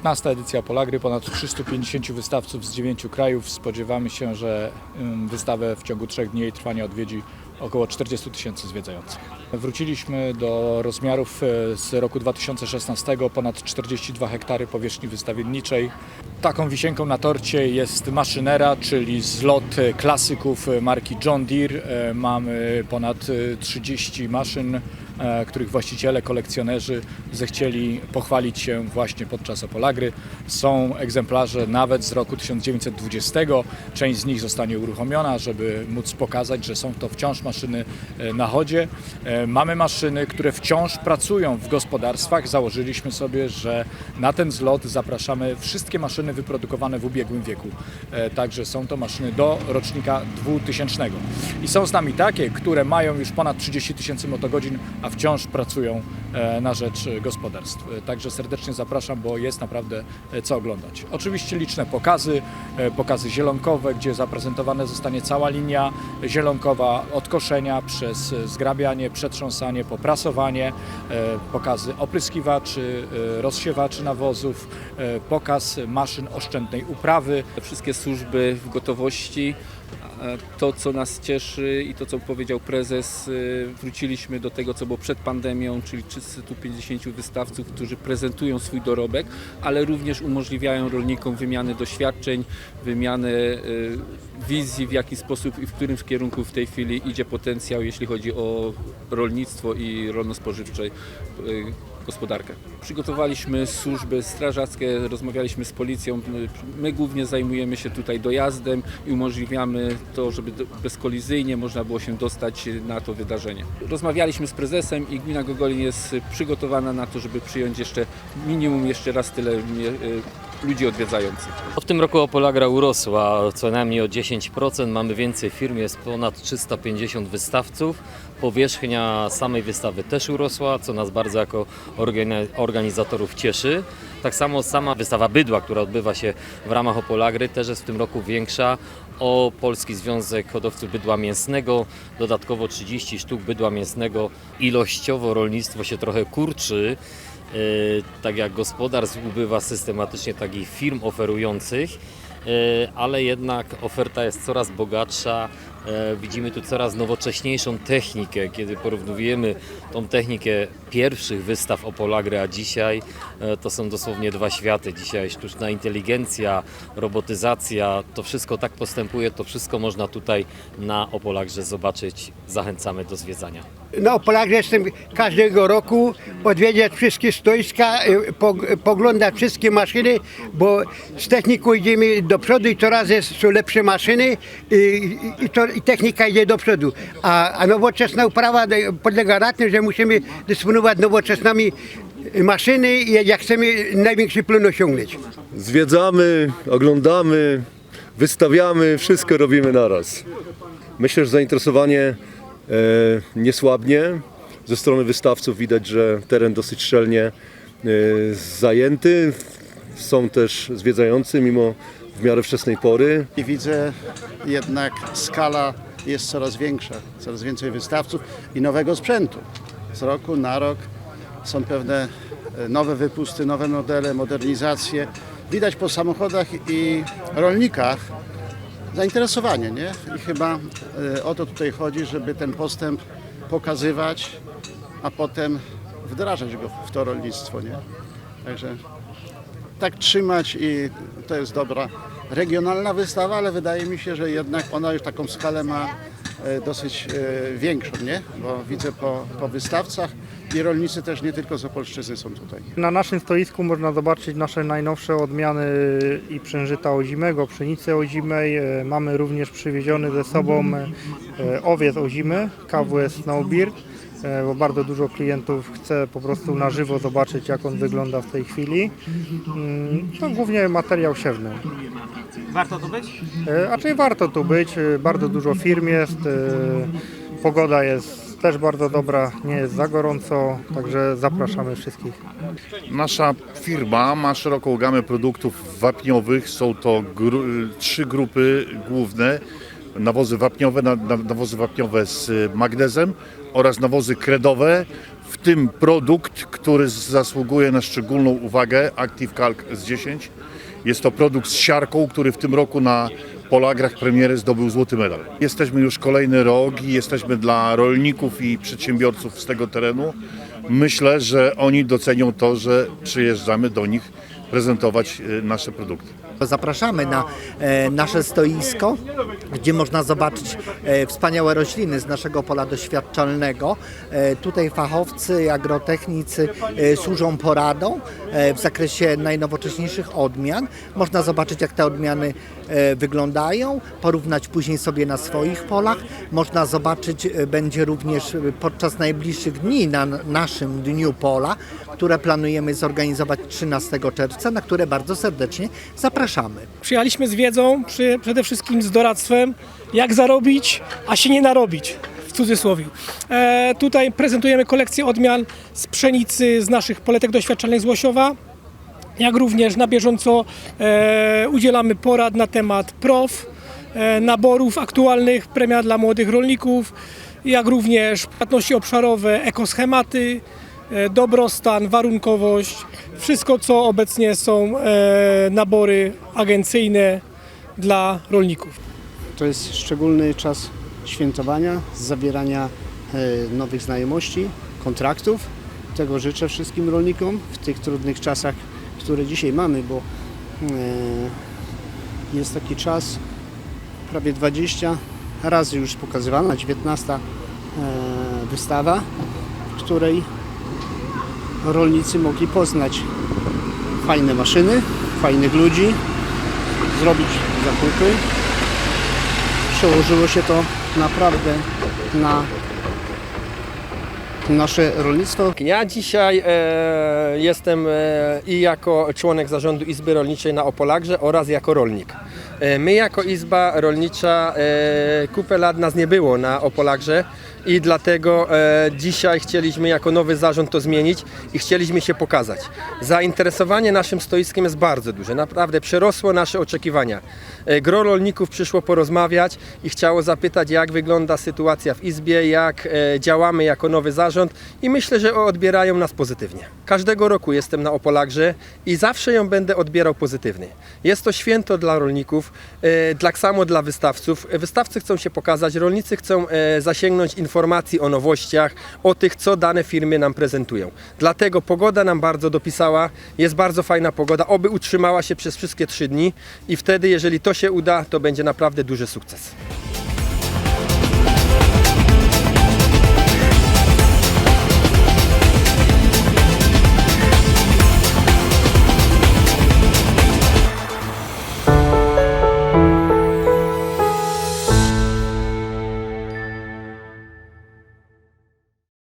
19. edycja Polagry, ponad 350 wystawców z 9 krajów. Spodziewamy się, że wystawę w ciągu trzech dni jej trwania odwiedzi około 40 tysięcy zwiedzających. Wróciliśmy do rozmiarów e, z roku 2016, ponad 42 hektary powierzchni wystawienniczej. Taką wisienką na torcie jest maszynera, czyli zlot e, klasyków e, marki John Deere. Mamy ponad e, 30 maszyn, których właściciele, kolekcjonerzy zechcieli pochwalić się właśnie podczas Opolagry. Są egzemplarze nawet z roku 1920. Część z nich zostanie uruchomiona, żeby móc pokazać, że są to wciąż maszyny e, na chodzie. E, Mamy maszyny, które wciąż pracują w gospodarstwach. Założyliśmy sobie, że na ten zlot zapraszamy wszystkie maszyny wyprodukowane w ubiegłym wieku. E, Także są to maszyny do rocznika 2000. I są z nami takie, które mają już ponad 30 tysięcy motogodzin, a wciąż pracują e, na rzecz gospodarstw. E, Także serdecznie zapraszam, bo jest naprawdę e, co oglądać. Oczywiście liczne pokazy, pokazy zielonkowe, gdzie zaprezentowana zostanie cała linia zielonkowa od koszenia przez zgrabianie, przetrząsanie, poprasowanie, pokazy opryskiwaczy, rozsiewaczy nawozów, pokaz maszyn oszczędnej uprawy, Wszystkie służby w gotowości. To, co nas cieszy i to, co powiedział prezes, e, wróciliśmy do tego, co było przed pandemią, czyli 350 wystawców, którzy prezentują swój dorobek, ale również umożliwiają rolnikom wymianę doświadczeń, wymianę e, wizji, w jaki sposób i w którym kierunku w tej chwili idzie potencjał, jeśli chodzi o rolnictwo i rolno-spożywcze e, gospodarkę. Przygotowaliśmy służby strażackie, rozmawialiśmy z policją. My głównie zajmujemy się tutaj dojazdem i umożliwiamy to, żeby bezkolizyjnie można było się dostać na to wydarzenie. Rozmawialiśmy z prezesem i gmina Gogolin jest przygotowana na to, żeby przyjąć jeszcze minimum jeszcze raz tyle y, ludzi odwiedzających. W tym roku Opolagra urosła co najmniej o 10%. Mamy więcej firm, jest ponad 350 wystawców. Powierzchnia samej wystawy też urosła, co nas bardzo jako organi- organizatorów cieszy. Tak samo sama wystawa bydła, która odbywa się w ramach Opolagry, też jest w tym roku większa o Polski Związek Hodowców Bydła Mięsnego. Dodatkowo 30 sztuk bydła mięsnego. Ilościowo rolnictwo się trochę kurczy. E, tak jak gospodarstw ubywa systematycznie takich firm oferujących, e, ale jednak oferta jest coraz bogatsza. E, Widzimy tu coraz nowocześniejszą technikę, kiedy porównujemy tą technikę pierwszych wystaw Opolagry, a dzisiaj e, to są dosłownie dwa światy. Dzisiaj sztuczna inteligencja, robotyzacja, to wszystko tak postępuje, to wszystko można tutaj na Opolagrze zobaczyć. Zachęcamy do zwiedzania. Na Opolagrze jestem każdego roku, odwiedzać wszystkie stoiska, pog- poglądać wszystkie maszyny, bo z techniką idziemy do przodu i coraz są lepsze maszyny i, i, to, i technika idzie do przodu. A, a nowoczesna uprawa podlega na tym, że musimy dysponować nowoczesnymi maszyny, jak chcemy największy plon osiągnąć. Zwiedzamy, oglądamy, wystawiamy, wszystko robimy naraz. Myślę, że zainteresowanie e, nie słabnie. Ze strony wystawców widać, że teren dosyć szczelnie e, zajęty. Są też zwiedzający mimo w miarę wczesnej pory. I widzę jednak skala jest coraz większa, coraz więcej wystawców i nowego sprzętu. Z roku na rok są pewne e, nowe wypusty, nowe modele, modernizacje. Widać po samochodach i rolnikach zainteresowanie, nie? I chyba e, o to tutaj chodzi, żeby ten postęp pokazywać, a potem wdrażać go w to rolnictwo, nie? Także tak trzymać i to jest dobra regionalna wystawa, ale wydaje mi się, że jednak ona już taką skalę ma e, dosyć e, większą, nie? Bo widzę po, po wystawcach i rolnicy też nie tylko z Opolszczyzny są tutaj. Na naszym stoisku można zobaczyć nasze najnowsze odmiany i przężyta ozimego, pszenicy ozimej. E, Mamy również przywieziony ze sobą owiec ozimy, KWS Snowbeard, bo bardzo dużo klientów chce po prostu na żywo zobaczyć jak on wygląda w tej chwili. Mm, To głównie materiał siewny. Warto tu być? E, A czyli warto tu być, e, bardzo dużo firm jest, e, pogoda jest też bardzo dobra, nie jest za gorąco, także zapraszamy wszystkich. Nasza firma ma szeroką gamę produktów wapniowych. Są to gru, trzy grupy główne. Nawozy wapniowe, na, na, nawozy wapniowe z y, magnezem oraz nawozy kredowe, w tym produkt, który zasługuje na szczególną uwagę, Active Calc S10. Jest to produkt z siarką, który w tym roku na Polagrach premiery zdobył złoty medal. Jesteśmy już kolejny rok i jesteśmy dla rolników i przedsiębiorców z tego terenu. Myślę, że oni docenią to, że przyjeżdżamy do nich prezentować y, nasze produkty. Zapraszamy na e, nasze stoisko, gdzie można zobaczyć e, wspaniałe rośliny z naszego pola doświadczalnego. E, tutaj fachowcy, agrotechnicy służą poradą w zakresie najnowocześniejszych odmian. Można zobaczyć, jak te odmiany wyglądają, porównać później sobie na swoich polach. Można zobaczyć, będzie również podczas najbliższych dni na naszym Dniu Pola, które planujemy zorganizować 13 czerwca, na które bardzo serdecznie zapraszamy. Przyjechaliśmy z wiedzą, przy, przede wszystkim z doradztwem, jak zarobić, a się nie narobić, w cudzysłowie. E, tutaj prezentujemy kolekcję odmian z pszenicy z naszych poletek doświadczalnych z Łosiowa, jak również na bieżąco e, udzielamy porad na temat PROW, e, naborów aktualnych, premia dla młodych rolników, jak również płatności obszarowe, ekoschematy, dobrostan, warunkowość, wszystko co obecnie są e, nabory agencyjne dla rolników. To jest szczególny czas świętowania, zawierania e, nowych znajomości, kontraktów. Tego życzę wszystkim rolnikom w tych trudnych czasach, które dzisiaj mamy, bo e, jest taki czas, prawie 20 razy już pokazywana, 19 e, wystawa, w której rolnicy mogli poznać fajne maszyny, fajnych ludzi, zrobić zakupy, przełożyło się to naprawdę na nasze rolnictwo. Ja dzisiaj e, jestem e, i jako członek zarządu Izby Rolniczej na Opolagrze oraz jako rolnik. E, my jako Izba Rolnicza e, kupę lat nas nie było na Opolagrze i dlatego e, dzisiaj chcieliśmy jako nowy zarząd to zmienić i chcieliśmy się pokazać. Zainteresowanie naszym stoiskiem jest bardzo duże, naprawdę przerosło nasze oczekiwania. Gro rolników przyszło porozmawiać i chciało zapytać jak wygląda sytuacja w Izbie, jak działamy jako nowy zarząd i myślę, że odbierają nas pozytywnie. Każdego roku jestem na Opolagrze i zawsze ją będę odbierał pozytywnie. Jest to święto dla rolników, e, tak samo dla wystawców. Wystawcy chcą się pokazać, rolnicy chcą e, zasięgnąć informacji o nowościach, o tych, co dane firmy nam prezentują. Dlatego pogoda nam bardzo dopisała, jest bardzo fajna pogoda, oby utrzymała się przez wszystkie trzy dni i wtedy, jeżeli to się uda, to będzie naprawdę duży sukces.